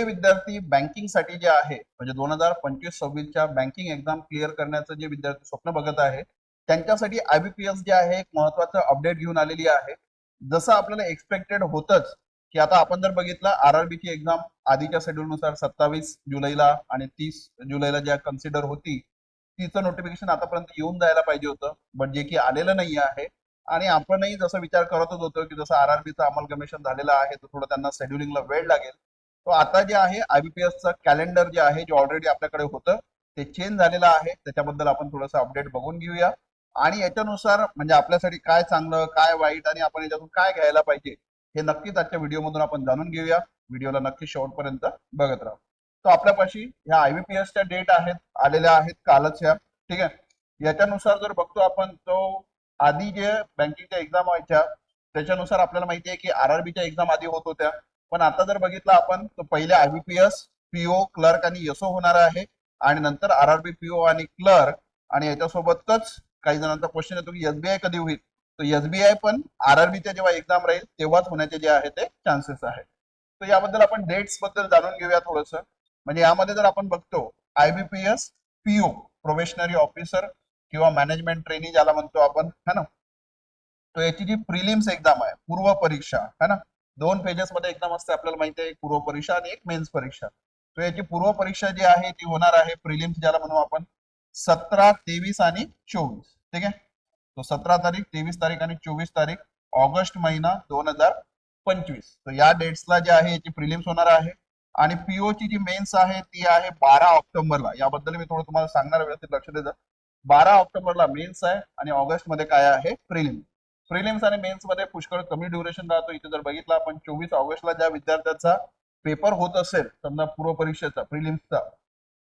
जे विद्यार्थी बँकिंगसाठी जे आहे म्हणजे दोन हजार पंचवीस सव्वीसच्या बँकिंग एक्झाम क्लिअर करण्याचं जे विद्यार्थी स्वप्न बघत आहे त्यांच्यासाठी आयबीपीएस जे आहे एक महत्वाचं अपडेट घेऊन आलेली आहे. जसं आपल्याला एक्सपेक्टेड होतच की आता आपण जर बघितलं आर आर ची एक्झाम आधीच्या शेड्यूल नुसार सत्तावीस जुलैला आणि तीस जुलैला ज्या कन्सिडर होती तिचं नोटिफिकेशन आतापर्यंत येऊन जायला पाहिजे होतं बट जे की आलेलं नाही आहे. आणि आपणही जसं विचार करतच होतो की जसं आरआरबीचं अंमलगमेशन झालेलं आहे तर थोडं त्यांना शेड्युलिंगला वेळ लागेल. तो आता जे आहे आयबीपीएसचं कॅलेंडर जे आहे जे ऑलरेडी आपल्याकडे होतं ते चेंज झालेलं आहे. त्याच्याबद्दल आपण थोडंसं अपडेट बघून घेऊया. आणि याच्यानुसार म्हणजे आपल्यासाठी काय चांगलं काय वाईट आणि आपण याच्यातून काय घ्यायला पाहिजे हे नक्कीच आजच्या व्हिडिओमधून आपण जाणून घेऊया. व्हिडिओला नक्की शेवटपर्यंत बघत राहू. तो आपल्यापाशी ह्या आयबीपीएसच्या डेट आहेत आलेल्या आहेत कालच ह्या. ठीक आहे? याच्यानुसार जर बघतो आपण तो आधी जे बँकिंगच्या एक्झाम व्हायच्या त्याच्यानुसार आपल्याला माहिती आहे की आरआरबीच्या एक्झाम आधी होत होत्या. पण आता जर बघितलं आपण तर पहिले आयबीपीएस पीओ क्लर्क आणि एसओ होणार आहे. आणि नंतर आरआरबी पीओ आणि क्लर्क. आणि याच्यासोबतच काही जणांचा क्वेश्चन येतो की एसबीआय कधी होईल? तर एसबीआय पण आरआरबीच्या जेव्हा एक्झाम राहील तेव्हाच होण्याचे जे आहे ते चान्सेस आहेत. तर याबद्दल आपण डेट्सबद्दल जाणून घेऊया थोडस. म्हणजे यामध्ये जर आपण बघतो आयबीपीएस पीओ प्रोबेशनरी ऑफिसर किंवा मॅनेजमेंट ट्रेनी ज्याला म्हणतो आपण है ना? तो याची जी प्रिलिम्स एक्झाम आहे पूर्व परीक्षा है ना? दोन पेजेस मध्ये एकदम असते आपल्याला माहिती आहे पूर्व परीक्षा आणि एक मेन्स परीक्षा. तर याची पूर्व परीक्षा जी आहे ती होणार आहे प्रिलिम्स ज्याला म्हणू आपण सतरा तेवीस आणि चोवीस. ठीक आहे? तो सतरा तारीख तेवीस तारीख आणि चोवीस तारीख ऑगस्ट महिना दोन हजार पंचवीस. तर या डेट्सला जे आहे याची प्रिलिम्स होणार आहे. आणि पीओ ची जी मेन्स आहे ती आहे बारा ऑक्टोबरला. याबद्दल मी थोडं तुम्हाला सांगणार व्यवस्थित लक्ष देतो बारा ऑक्टोबरला मेन्स आहे आणि ऑगस्टमध्ये काय आहे प्रिलिम्स प्रिलिम्स आणि मेन्समध्ये पुष्कळ कमी ड्युरेशन राहतो. इथे जर बघितला आपण चोवीस ऑगस्टला ज्या विद्यार्थ्याचा पेपर होत असेल समजा पूर्व परीक्षेचा प्रिलिम्सचा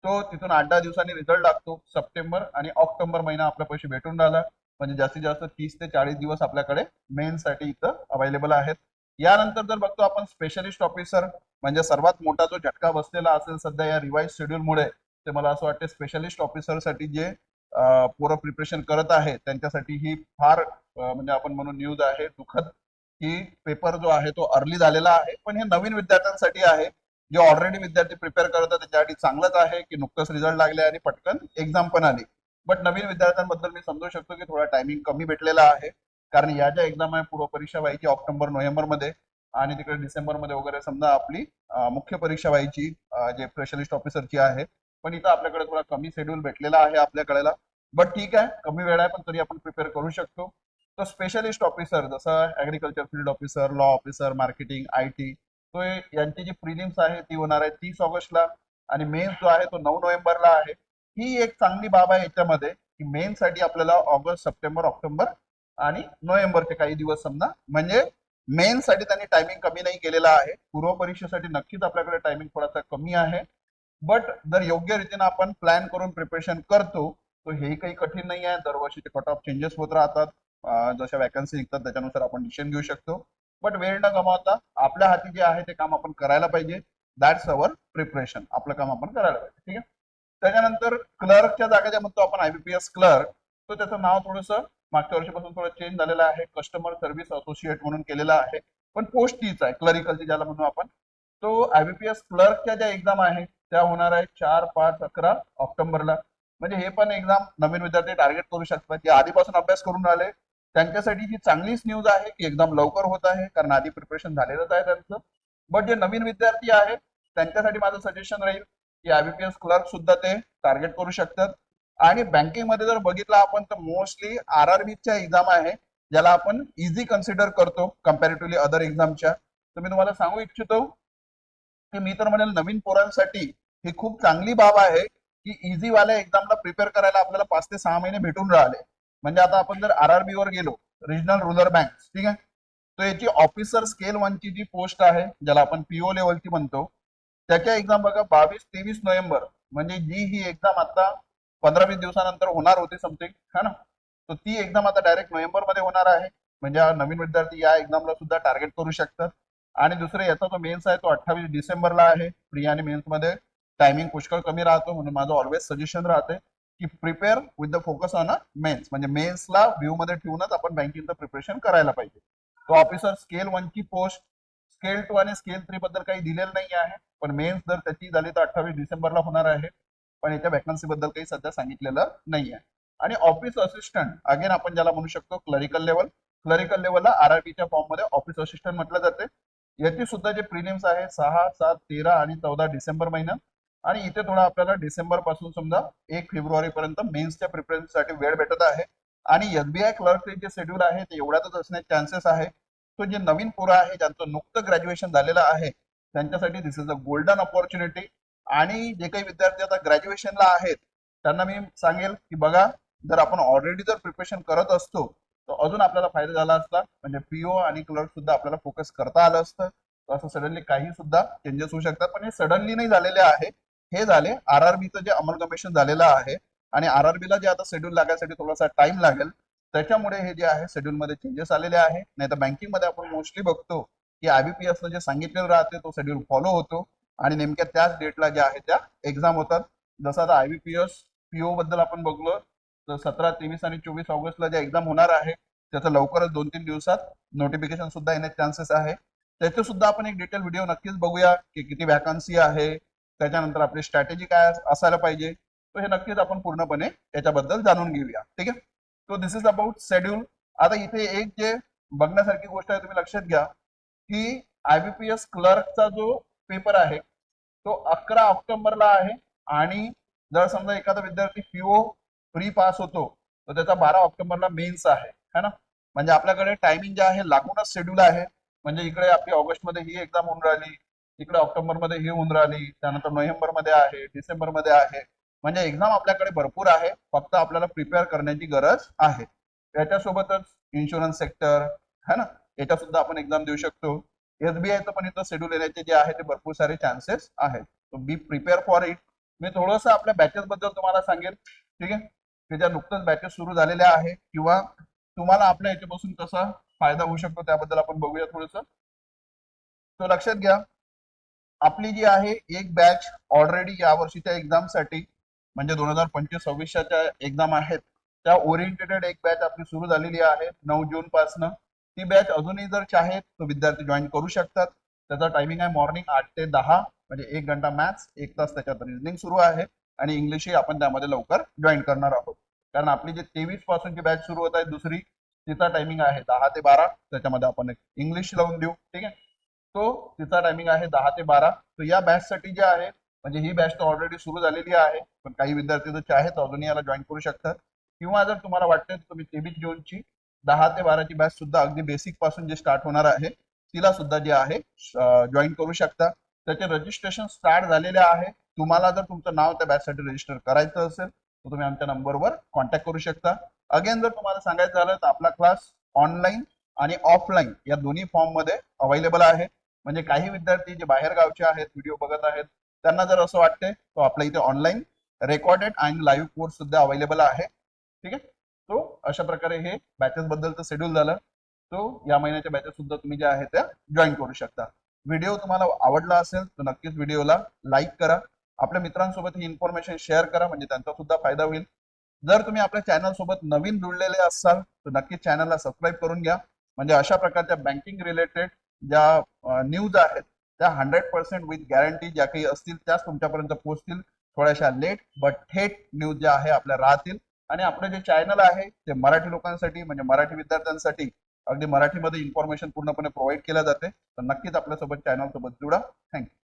तो तिथून आठ दहा दिवसांनी रिझल्ट लागतो. सप्टेंबर आणि ऑक्टोबर महिना आपल्या पैसे भेटून राहिला. म्हणजे जास्तीत जास्त तीस ते चाळीस दिवस आपल्याकडे मेन साठी इथं अवेलेबल आहेत. यानंतर जर बघतो आपण स्पेशलिस्ट ऑफिसर म्हणजे सर्वात मोठा जो झटका बसलेला असेल सध्या या रिवाईज शेड्यूलमुळे ते मला असं वाटतं स्पेशलिस्ट ऑफिसरसाठी जे पोरं प्रिपरेशन करत आहे त्यांच्यासाठी ही फार म्हणजे आपण म्हणून न्यूज आहे दुःखद. की पेपर जो आहे तो अर्ली झालेला आहे पण हे नवीन विद्यार्थ्यांसाठी आहे. जे ऑलरेडी विद्यार्थी प्रिपेअर आहेत त्याच्यासाठी चांगलंच आहे की नुकतंच रिझल्ट लागले आणि पटकन एक्झाम पण आली. बट नवीन विद्यार्थ्यांबद्दल मी समजू शकतो की थोडा टायमिंग कमी भेटलेला आहे. कारण या ज्या एक्झाम आहे पूर्व परीक्षा व्हायची ऑक्टोबर नोव्हेंबरमध्ये आणि तिकडे डिसेंबरमध्ये वगैरे समजा आपली मुख्य परीक्षा व्हायची जे स्पेशलिस्ट ऑफिसरची आहे पण इथं आपल्याकडे थोडा कमी शेड्यूल भेटलेला आहे आपल्याकडेला बट ठीक आहे कमी वेळ आहे पण तरी आपण प्रिपेअर करू शकतो. तर स्पेशलिस्ट ऑफिसर जसं agriculture field officer law officer marketing I T तो यांची जी प्रिलिम्स आहे ती होणार आहे तीस ऑगस्टला. आणि मेन्स जो आहे तो नऊ नोव्हेंबरला आहे. ही एक चांगली बाब आहे याच्यामध्ये की मेन साठी आपल्याला ऑगस्ट सप्टेंबर ऑक्टोबर आणि नोव्हेंबरचे काही दिवस समजा. म्हणजे मेन साठी त्यांनी टायमिंग कमी नाही केलेला आहे. पूर्व परीक्षेसाठी नक्कीच आपल्याकडे टायमिंग थोडासा कमी आहे. बट जर योग्य रीतीने आपण प्लॅन करून प्रिपरेशन करतो तर हे काही कठीण नाही आहे. दरवर्षीचे कट ऑफ चेंजेस होत राहतात जशा वॅकन्सी निघतात त्याच्यानुसार आपण डिसिजन घेऊ शकतो. बट वेळ न गमावता आपल्या हाती जे आहे ते काम आपण करायला पाहिजे. दॅट्स अवर प्रिपरेशन आपलं काम आपण करायला पाहिजे. ठीक आहे? त्याच्यानंतर क्लर्कच्या जागा ज्या म्हणतो आपण आयबीपीएस क्लर्क तो त्याचं नाव थोडंसं मागच्या वर्षीपासून थोडं चेंज झालेलं आहे. कस्टमर सर्व्हिस असोसिएट म्हणून केलेलं आहे. पण पोस्ट तीच आहे. क्लरिकलची ज्याला म्हणू आपण. तो आयबीपीएस क्लर्कच्या ज्या एक्झाम आहे त्या होणार आहे चार पाच अकरा ऑक्टोबरला. म्हणजे हे पण एक्झाम नवीन विद्यार्थी टार्गेट करू शकतात. जे आधीपासून अभ्यास करून राहिले. त्यांच्यासाठी ही चांगलीच न्यूज आहे की एक्झाम लवकर होत आहे कारण आधी प्रिपरेशन झालेलंच आहे त्यांचं. बट जे नवीन विद्यार्थी आहेत त्यांच्यासाठी माझं सजेशन राहील की आयबीपीएस क्लर्क सुद्धा ते टार्गेट करू शकतात. आणि बँकिंगमध्ये जर बघितलं आपण तर मोस्टली आर आर बीच्या एक्झाम आहे ज्याला आपण इझी कन्सिडर करतो कम्पॅरेटिव्हली अदर एक्झामच्या तर मी तुम्हाला सांगू इच्छितो की मी तर म्हणेल नवीन पोरांसाठी ही खूप चांगली बाब आहे की इझीवाल्या एक्झामला प्रिपेअर करायला आपल्याला पाच ते सहा महिने भेटून राहिले. म्हणजे आता आपण जर आर आरबी वर गेलो रिजनल रुरल बँक ठीक आहे? तर याची ऑफिसर स्केल वनची जी पोस्ट आहे ज्याला आपण पीओ लेवलची म्हणतो त्याच्या एक्झाम बघा बावीस तेवीस नोव्हेंबर म्हणजे जी ही एक्झाम आता पंधरा वीस दिवसानंतर होणार होती समथिंग है ना? तर ती एक्झाम आता डायरेक्ट नोव्हेंबरमध्ये होणार आहे. म्हणजे नवीन विद्यार्थी या एक्झामला सुद्धा टार्गेट करू शकतात. आणि दुसरे याचा जो मेन्स आहे तो अठ्ठावीस डिसेंबरला आहे प्री आणि मेन्समध्ये. टायमिंग पुष्कळ कमी राहतो म्हणून माझं ऑलवेज सजेशन राहते की prepare with the focus on a mains म्हणजे मेन्सला व्ह्यू मध्ये ठेवूनच आपण बँकिंगचं प्रिपरेशन करायला पाहिजे. तो ऑफिसर स्केल वनची पोस्ट स्केल टू आणि स्केल थ्री बद्दल काही दिलेलं नाही आहे. पण मेन्स जर त्याची झाली तर अठ्ठावीस डिसेंबरला होणार आहे. पण याच्या वॅकन्सी बद्दल काही सध्या सांगितलेलं नाही आहे. आणि ऑफिस असिस्टंट अगेन आपण ज्याला म्हणू शकतो क्लरिकल लेवल क्लरिकल लेवलला आर आरआरबीच्या फॉर्ममध्ये ऑफिस असिस्टंट म्हटलं जाते. याची सुद्धा जे प्रिलिम्स आहे सहा सात तेरा आणि चौदा डिसेंबर महिन्यात आणि इथे थोडा आपल्याला डिसेंबरपासून समजा एक फेब्रुवारी पर्यंत मेन्सच्या प्रिपरेशनसाठी वेळ भेटत आहे. आणि एसबीआय क्लर्कचे जे शेड्यूल आहे ते एवढ्यातच असण्याचे चान्सेस आहे. तो जे नवीन पोरं आहे ज्यांचं नुकतं ग्रॅज्युएशन झालेलं आहे त्यांच्यासाठी this is a golden opportunity आणि जे काही विद्यार्थी आता ग्रॅज्युएशनला आहेत त्यांना मी सांगेल की बघा जर आपण ऑलरेडी जर प्रिपरेशन करत असतो तर अजून आपल्याला फायदा झाला असता. म्हणजे पीओ आणि क्लर्क सुद्धा आपल्याला फोकस करता आलं असतं. तर असं सडनली काही सुद्धा चेंजेस होऊ शकतात. पण हे सडनली नाही झालेले आहे. हे झाले. आरआरबीचं जे अमलगमेशन झालेलं आहे आणि आरआरबीला जे आता शेड्यूल लागायसाठी थोडासा टाइम लागेल त्याच्यामुळे हे जे आहे शेड्यूलमध्ये चेंजेस आलेले आहे. नाही तर बँकिंगमध्ये आपण मोस्टली बघतो की आयबीपीएस जे सांगितलेलं राहते तो शेड्यूल फॉलो होतो आणि नेमक्या त्याच डेटला ज्या आहे त्या एक्झाम होतात. जसं आता आयबीपीएस पीओ बद्दल आपण बघलो तर सतरा तेवीस आणि चोवीस ऑगस्टला ज्या एक्झाम होणार आहे त्याचं लवकरच दोन तीन दिवसात नोटिफिकेशन सुद्धा येण्याचे चान्सेस आहे. त्याचे सुद्धा आपण एक डिटेल व्हिडिओ नक्कीच बघूया की किती वॅकन्सी आहे त्याच्यानंतर आपली स्ट्रॅटेजी काय असायला पाहिजे. तर हे नक्कीच आपण पूर्णपणे त्याच्याबद्दल जाणून घेऊया. ठीक आहे? तो दिस इज अबाउट शेड्यूल आता इथे एक जे बघण्यासारखी गोष्ट आहे तुम्ही लक्षात घ्या की आयबीपीएस क्लर्कचा जो पेपर आहे तो अकरा ऑक्टोबरला आहे आणि जर समजा एखादा विद्यार्थी पीओ प्री पास होतो तर त्याचा बारा ऑक्टोबरला मेन्स आहे. है ना? म्हणजे आपल्याकडे टायमिंग जे आहे लागूनच शेड्यूल आहे. म्हणजे इकडे आपली ऑगस्टमध्ये ही एक्झाम होऊन राहिली. इकडे ऑक्टोबरमध्ये ही होऊन राहिली त्यानंतर नोव्हेंबरमध्ये आहे डिसेंबरमध्ये आहे. म्हणजे एक्झाम आपल्याकडे भरपूर आहे फक्त आपल्याला प्रिपेअर करण्याची गरज आहे. त्याच्यासोबतच इन्शुरन्स सेक्टर है ना? याच्या सुद्धा आपण एक्झाम देऊ शकतो. एसबीआयचं पण इथं शेड्यूल येण्याचे जे आहे ते भरपूर सारे चान्सेस आहेत. So be prepare for it मी थोडंसं आपल्या बॅचेस बद्दल तुम्हाला सांगेल ठीक आहे? की ज्या नुकतंच बॅचेस सुरू झालेल्या आहे किंवा तुम्हाला आपल्या याच्यापासून कसा फायदा होऊ शकतो त्याबद्दल आपण बघूया थोडस. तो लक्षात घ्या. आपली जी आहे एक बॅच ऑलरेडी या वर्षीच्या एक्झामसाठी म्हणजे दोन हजार पंचवीस सव्वीसच्या एक्झाम आहेत त्या ओरिएंटेटेड एक बॅच आपली सुरू झालेली आहे नऊ जून पासनं. ती बॅच अजूनही जर चाहेत तो विद्यार्थी जॉईन करू शकतात. त्याचा टायमिंग आहे मॉर्निंग आठ ते दहा म्हणजे एक घंटा मॅथ्स एक तास त्याच्यात रिजनिंग सुरू आहे आणि इंग्लिशही आपण त्यामध्ये लवकर जॉईन करणार आहोत. कारण आपली जी तेवीस पासूनची बॅच सुरू होत आहे दुसरी तिचा टायमिंग आहे दहा ते बारा त्याच्यामध्ये आपण एक इंग्लिश लावून देऊ ठीक आहे? तो तिचा टायमिंग आहे दहा ते बारा. तर या बॅच साठी जे आहे म्हणजे ही बॅच तर ऑलरेडी सुरू झालेली आहे पण काही विद्यार्थी जर आहेत अजूनही याला जॉईन करू शकतात. किंवा जर तुम्हाला वाटते तुम्ही तेवीस जूनची दहा ते बाराची बॅच सुद्धा अगदी बेसिकपासून जे स्टार्ट होणार आहे तिला सुद्धा जे आहे जॉईन करू शकता. त्याचे रजिस्ट्रेशन स्टार्ट झालेले आहे. तुम्हाला जर तुमचं नाव त्या बॅचसाठी रजिस्टर करायचं असेल तर तुम्ही आमच्या नंबरवर कॉन्टॅक्ट करू शकता. अगेन जर तुम्हाला सांगायचं झालं तर आपला क्लास ऑनलाईन आणि ऑफलाईन या दोन्ही फॉर्ममध्ये अवेलेबल आहे. म्हणजे काही विद्यार्थी जे बाहेर गावचे आहेत व्हिडिओ बघत आहेत त्यांना जर असं वाटते तो आपल्या इथे ऑनलाईन रेकॉर्डेड आणि लाईव्ह कोर्स सुद्धा अवेलेबल आहे. ठीक आहे? तो अशा प्रकारे हे बॅचेस बद्दलचं शेड्यूल झालं. तो या महिन्याच्या बॅचेस सुद्धा तुम्ही ज्या आहे त्या जॉईन करू शकता. व्हिडिओ तुम्हाला आवडला असेल तर नक्कीच व्हिडिओला लाईक करा. आपल्या मित्रांसोबत ही इन्फॉर्मेशन शेअर करा म्हणजे त्यांचा सुद्धा फायदा होईल. जर तुम्ही आपल्या चॅनल सोबत नवीन जुळलेले असाल तर नक्कीच चॅनलला सबस्क्राईब करून घ्या. म्हणजे अशा प्रकारच्या बँकिंग रिलेटेड ज्या न्यूज आहेत त्या हंड्रेड पर्सेंट विथ गॅरंटी ज्या काही असतील त्याच तुमच्यापर्यंत पोहोचतील. थोड्याशा लेट बट थेट न्यूज ज्या आहे आपल्या राहतील. आणि आपलं जे चॅनल आहे ते मराठी लोकांसाठी म्हणजे मराठी विद्यार्थ्यांसाठी अगदी मराठीमध्ये इन्फॉर्मेशन पूर्णपणे प्रोव्हाइड केल्या जाते. तर नक्कीच आपल्यासोबत चॅनल सोबत जुडा. थँक्यू